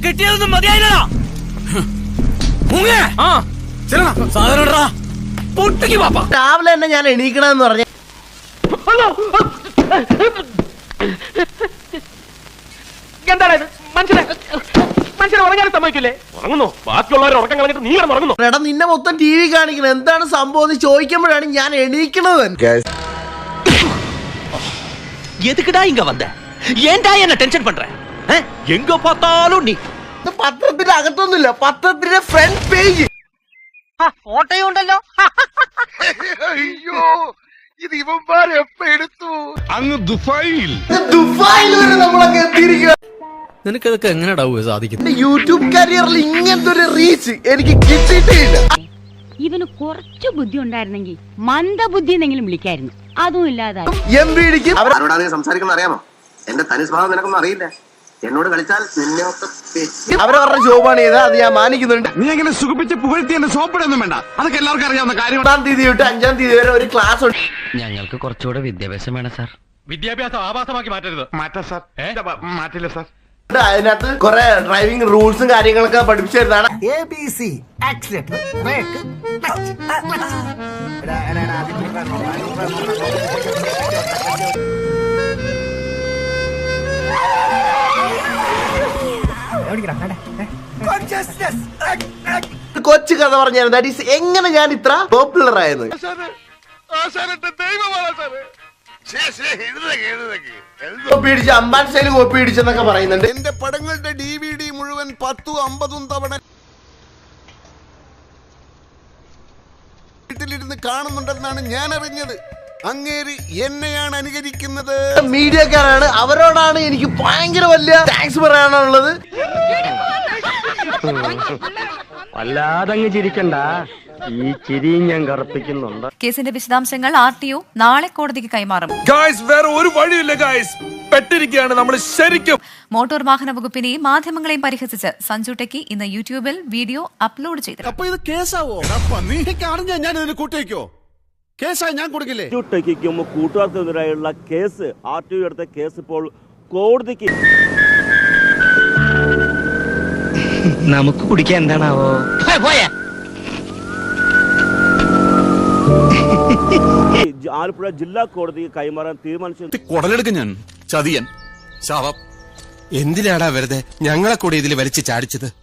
കിട്ടിയതൊന്നും മതിയായില്ലടാ മുങ്ങേ ആ സാധനം ഇടടാ. പൊട്ടിക്ക് പാപ്പ രാവിലെ തന്നെ ഞാൻ എണീക്കണമെന്ന് പറഞ്ഞ എന്താണ് ഇത് മനുഷ്യനെ മനുഷ്യനെ ഉറങ്ങാൻ സമ്മതിക്കില്ലേ ഉറങ്ങുന്നു ബാക്കിയുള്ളവരെ ഉറക്കം കളഞ്ഞിട്ട് നീ കിടന്ന് ഉറങ്ങുന്നു എടാ നിന്നെ മൊത്തം ടി വി കാണിക്കണം എന്താണ് സംഭവം എന്ന് ചോദിക്കുമ്പോഴാണ് ഞാൻ എണീക്കണത് எதுக்குடா இங்க வந்த ஏன்டா என்ன டென்ஷன் பண்ற എങ്ക പത്താലും നീ. പത്രത്തിന്റെ അകത്തൊന്നുമില്ല പത്രത്തിന്റെ ഫ്രണ്ട് പേജ് ഫോട്ടോയും ഉണ്ടല്ലോ. അയ്യോ ഇത് ഇവന്മാർ എപ്പ എടുത്തു? അങ്ങ് ദുബായിൽ. ദുബായിൽ വരെ നമ്മളൊക്കെ എത്തിയിരിക്കുക നിനക്കതൊക്കെ എങ്ങനെടാ സാധിക്കുന്നത്? യൂട്യൂബ് കരിയറിൽ ഇങ്ങനത്തെ ഒരു റീച്ച് എനിക്ക് കിട്ടിയിട്ടില്ല. ഇവന് കുറച്ച് ബുദ്ധി ഉണ്ടായിരുന്നെങ്കിൽ മന്ദബുദ്ധി എന്നെങ്കിലും വിളിക്കായിരുന്നു. അതും ഇല്ലാതായി. എം പിടിക്കും അവരോടാണെങ്കിൽ അറിയാമോ? എന്റെ തനി സ്വഭാവം നിനക്കൊന്നും അറിയില്ല? എന്നോട് കളിച്ചാൽ നിന്നെ ഒക്കെ പെറ്റി അവരവരുടെ ജോബാണ് ചെയ്തത് അത് ഞാൻ മാനിക്കുന്നുണ്ട് നീ അങ്ങനെ സുഖിപ്പിച്ച് പുകഴ്ത്തി എന്നെ സോപ്പിടൊന്നും വേണ്ട അതൊക്കെ എല്ലാവർക്കും അറിയാവുന്ന കാര്യം ഒന്നാം തീയതി തൊട്ട് അഞ്ചാം തീയതി വരെ ഒരു ക്ലാസ് ഉണ്ട് ഞങ്ങൾക്ക് കുറച്ചുകൂടെ വിദ്യാഭ്യാസം വേണം സാർ വിദ്യാഭ്യാസം ആഭാസമാക്കി മാറ്റരുത് മാറ്റാം സാർ മാറ്റില്ല സാർ അതിനകത്ത് കുറെ ഡ്രൈവിംഗ് റൂൾസും കാര്യങ്ങളൊക്കെ പഠിപ്പിച്ചു തരുന്നതാണ് A B C accelerator brake കൊച്ചു കഥ പറഞ്ഞു ദാറ്റ് ഈസ് എങ്ങനെ ഞാൻ ഇത്ര പോപ്പുലർ ആയത്? കോപ്പി അടിച്ച് അമ്പാൻ സ്റ്റൈൽ കോപ്പി അടിച്ചെന്നൊക്കെ പറയുന്നുണ്ട്. എന്റെ പടങ്ങളുടെ ഡി വി ഡി മുഴുവൻ പത്തും അമ്പതും തവണ വീട്ടിലിരുന്ന് കാണുന്നുണ്ടെന്നാണ് ഞാൻ അറിഞ്ഞത് അങ്ങേരി എന്നെയാണ് അനുകരിക്കുന്നത്. മീഡിയക്കാരാണ്. അവരോടാണ് എനിക്ക് ഭയങ്കര വലിയ താങ്ക്സ് പറയാനുള്ളത്. വല്ലാതങ്ങ് ചിരിക്കണ്ട. ഈ ചിരിയും ഞാൻ കറുപ്പിക്കുന്നുണ്ട്. കേസിന്റെ വിശദാംശങ്ങൾ ആർ ടി ഒ നാളെ കോടതിക്ക് കൈമാറും. ഗായ്സ് വേറെ ഒരു വഴിയില്ല ഗായ്സ് പെട്ടിരിക്കുകയാണ് നമ്മൾ ശരിക്കും. മോട്ടോർ വാഹന വകുപ്പിനെയും മാധ്യമങ്ങളെയും പരിഹസിച്ച് സഞ്ജു ടെക്കി ഇന്ന് യൂട്യൂബിൽ വീഡിയോ അപ്ലോഡ് ചെയ്തു അപ്പൊ ഇത് കേസാവോ? ഞാൻ ഇതിന് കൂട്ടിവെക്കോ? കേസായി ഞാൻ കൊടുക്കില്ലേ? ടെക്കിക്കും കൂട്ടുകാർക്കെതിരായുള്ള കേസ്. ആർ ടി എടുത്ത കേസ് ഇപ്പോൾ കോടതിക്ക്. നമുക്ക് കുടിക്കാൻ എന്താണാവോ? ആലപ്പുഴ ജില്ലാ കോടതി കൈമാറാൻ തീരുമാനിച്ചു. കുടലെടുക്കും ഞാൻ. ചതിയൻ. ശാപം എന്തിനാടാ വെറുതെ ഞങ്ങളെ കൂടി ഇതിൽ വലിച്ചു ചാടിച്ചത്?